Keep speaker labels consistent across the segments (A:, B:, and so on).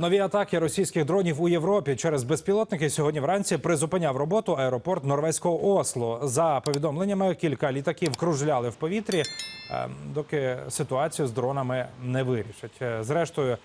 A: Нові атаки російських дронів у Європі через безпілотники сьогодні вранці призупиняв роботу аеропорт норвезького Осло. За повідомленнями, кілька літаків кружляли в повітрі, е, доки ситуацію з дронами не вирішать. Е, Зрештою,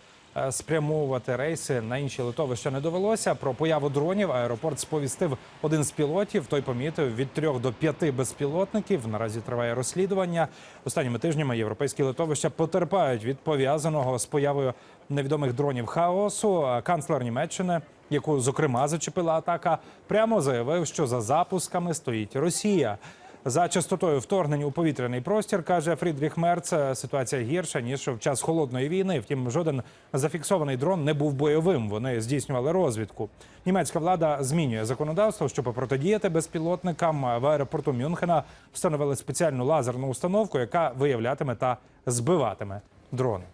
A: спрямовувати рейси на інші литовища не довелося. Про появу дронів аеропорт сповістив один з пілотів. Той помітив від трьох до п'яти безпілотників. Наразі триває розслідування. Останніми тижнями європейські литовища потерпають від пов'язаного з появою невідомих дронів хаосу. Канцлер Німеччини, яку зокрема зачепила атака, прямо заявив, що за запусками стоїть Росія. За частотою вторгнень у повітряний простір каже Фрідріх Мерц. Ситуація гірша ніж в час холодної війни. Втім, жоден зафіксований дрон не був бойовим. Вони здійснювали розвідку. Німецька влада змінює законодавство, щоб протидіяти безпілотникам. В аеропорту Мюнхена встановили спеціальну лазерну установку, яка виявлятиме та збиватиме дрони.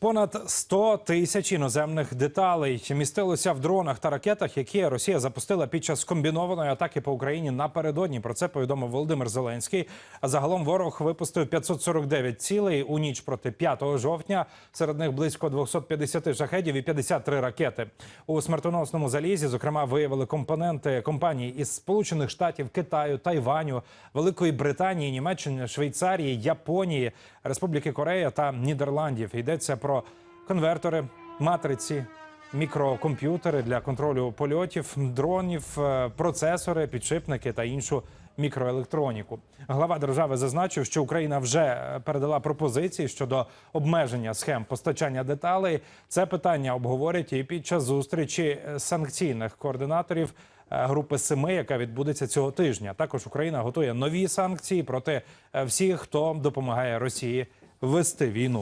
A: Понад 100 тисяч іноземних деталей містилося в дронах та ракетах, які Росія запустила під час комбінованої атаки по Україні напередодні. Про це повідомив Володимир Зеленський. А загалом ворог випустив 549 цілей у ніч проти 5 жовтня. Серед них близько 250 шахедів і 53 ракети. У смертоносному залізі, зокрема, виявили компоненти компаній із Сполучених Штатів, Китаю, Тайваню, Великої Британії, Німеччини, Швейцарії, Японії, Республіки Корея та Нідерландів. Йдеться про конвертори, матриці. Мікрокомп'ютери для контролю польотів, дронів, е, процесори, підшипники та іншу мікроелектроніку. Глава держави зазначив, що Україна вже е, передала пропозиції щодо обмеження схем постачання деталей. Це питання обговорять і під час зустрічі е, санкційних координаторів групи семи, яка відбудеться цього тижня. Також Україна готує нові санкції проти всіх, хто допомагає Росії вести війну.